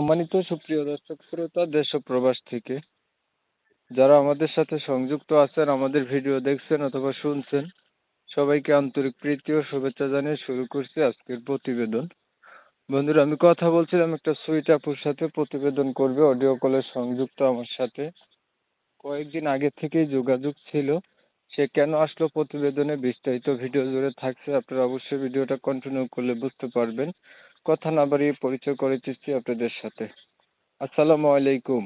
সম্মানিত সুপ্রিয় দর্শক শ্রোতা, দেশ ও প্রবাস থেকে যারা আমাদের সাথে সংযুক্ত আছেন, আমাদের ভিডিও দেখছেন অথবা শুনছেন, সবাইকে আন্তরিক প্রীতি ও শুভেচ্ছা জানিয়ে শুরু করছি আজকের প্রতিবেদন। বন্ধুরা, আমি কথা বলছিলাম একটা সুইট আপুর সাথে, প্রতিবেদন করবে, অডিও কলে সংযুক্ত আমার সাথে। কয়েকদিন আগে থেকেই যোগাযোগ ছিল, সে কেন আসলো প্রতিবেদনে বিস্তারিত ভিডিও জুড়ে থাকছে, আপনারা অবশ্যই ভিডিওটা কন্টিনিউ করলে বুঝতে পারবেন। কথা না বাড়িয়ে পরিচয় করে দিচ্ছি আপনাদের সাথে। আসসালামু আলাইকুম।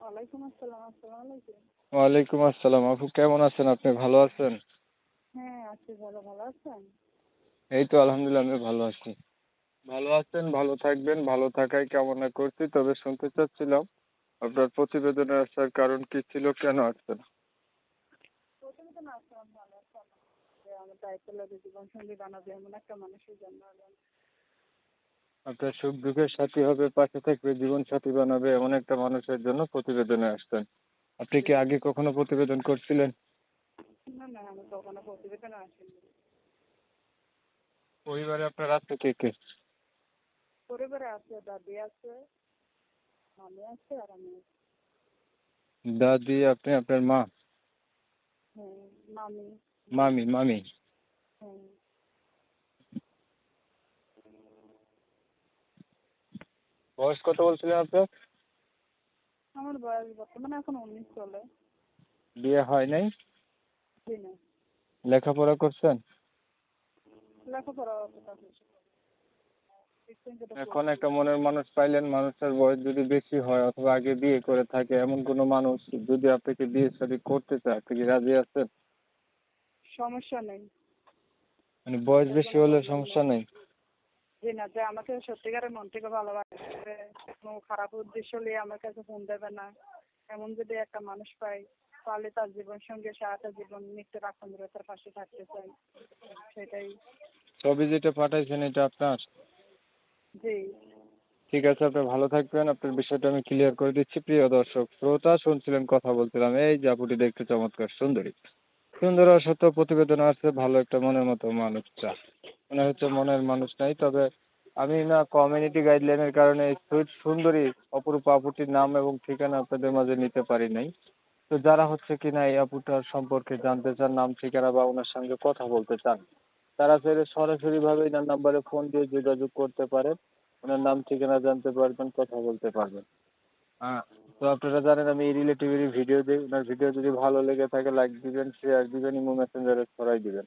ওয়ালাইকুম আসসালাম আসসালামু আলাইকুম। ওয়ালাইকুম আসসালাম। আপু কেমন আছেন? আপনি ভালো আছেন? হ্যাঁ আছি ভালো ভালো আছেন? এই তো আলহামদুলিল্লাহ আমি ভালো আছি। ভালো আছেন ভালো থাকবেন ভালো থাকাই কামনা করছি তবে শুনতে চাচ্ছিলাম আপনার প্রতিবেদনে আসার কারণ কি ছিল কেন আসছেন? প্রতিবেদন আসলাম ভালো আছেন আমার দায়িত্ব লাগে জীবন সঙ্গী বানাবে এমন একটা মানুষের জন্য। আপনার সুখ দুঃখের সাথী হবে পাশে থাকবে জীবন সাথী বানাবে এমন একটা মানুষের জন্য প্রতিবেদনে আসতেন আপনি কি আগে কখনো প্রতিবেদন করছিলেন? না না আমি কখনো প্রতিবেদন আসিনি। পরিবারে আপনার আছে কে কে? পরিবারে আছে দাদি আছে মামি আছে আর আমি দাদি আপনি আপনার মা? হ্যাঁ মামি। মামি মামি? বয়স কত বলছিলেন আপনার? আমার বয়স বর্তমানে এখন উনিশ চলে। বিয়ে হয় নাই? লেখাপড়া করছেন? লেখাপড়া এখন একটা মনের মানুষ পাইলেন মানুষের বয়স যদি বেশি হয় অথবা আগে বিয়ে করে থাকে এমন কোনো মানুষ যদি আপনাকে বিয়ে শাদী করতে চায় আপনি কি রাজি আছেন? সমস্যা নেই। মানে বয়স বেশি হলে সমস্যা নেই? জি না যে আমাকে সত্যিকারের মন থেকে ভালোবাসবে কোনো খারাপ উদ্দেশ্য নিয়ে আমার কাছে ফোন দেবে না। এমন যদি একটা মানুষ পাই তাহলে তার জীবন সঙ্গে সারাটা জীবন মৃত্যুর আখন ধরে তার পাশে থাকতে চাই। সেটাই। ছবি যেটা পাঠাইছেন এটা আপনার? জি। ঠিক আছে আপনি ভালো থাকবেন। আপনার বিষয়টা আমি ক্লিয়ার করে দিচ্ছি। প্রিয় দর্শক শ্রোতা শুনছিলেন কথা বলছিলাম। এই জাপুটি দেখতে চমৎকার সুন্দরী। সুন্দর আর সত্য প্রতিবেদন আছে ভালো একটা মনের মতো মানুষ চা মনে হচ্ছে মনের মানুষ নাই, তবে আমি না কমিউনিটি গাইডলাইনের কারণে সুন্দরী অপরূপ আপুটির নাম এবং ঠিকানা আপনাদের মাঝে নিতে পারি নাই। তো যারা হচ্ছে কিনা এই আপুটার সম্পর্কে জানতে চান, নাম, ঠিকানা বা ওনার সঙ্গে কথা বলতে চান, তারা চাইলে সরাসরিভাবে এনার নাম্বারে ফোন দিয়ে যোগাযোগ করতে পারেন, ওনার নাম, ঠিকানা জানতে পারবেন, কথা বলতে পারবেন। হ্যাঁ তো আপনারা জানেন আমি এই রিলেটিভেরই ভিডিও দিই, ওনার ভিডিও যদি ভালো লেগে থাকে লাইক দিবেন শেয়ার দিবেন ইমো মেসেঞ্জারে ছড়াই দিবেন।